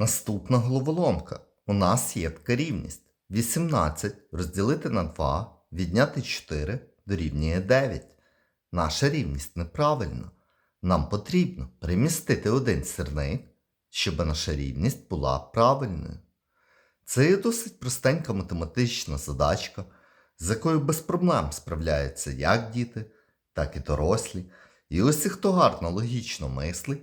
Наступна головоломка. У нас є така рівність. 18 розділити на 2, відняти 4 дорівнює 9. Наша рівність неправильна. Нам потрібно перемістити один сірник, щоб наша рівність була правильною. Це є досить простенька математична задачка, з якою без проблем справляються як діти, так і дорослі. І усі, хто гарно логічно мислить,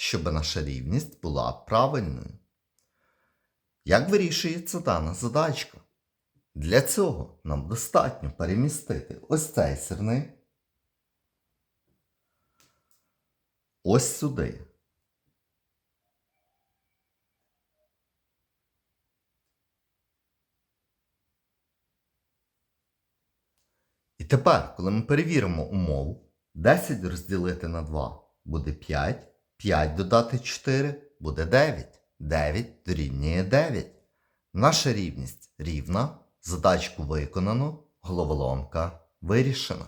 щоб наша рівність була правильною. Як вирішується дана задачка? Для цього нам достатньо перемістити ось цей сірник ось сюди. І тепер, коли ми перевіримо умову, 10 розділити на 2 буде 5, 5 додати 4 буде 9. 9 дорівнює 9. Наша рівність рівна, задачку виконано, головоломка вирішена.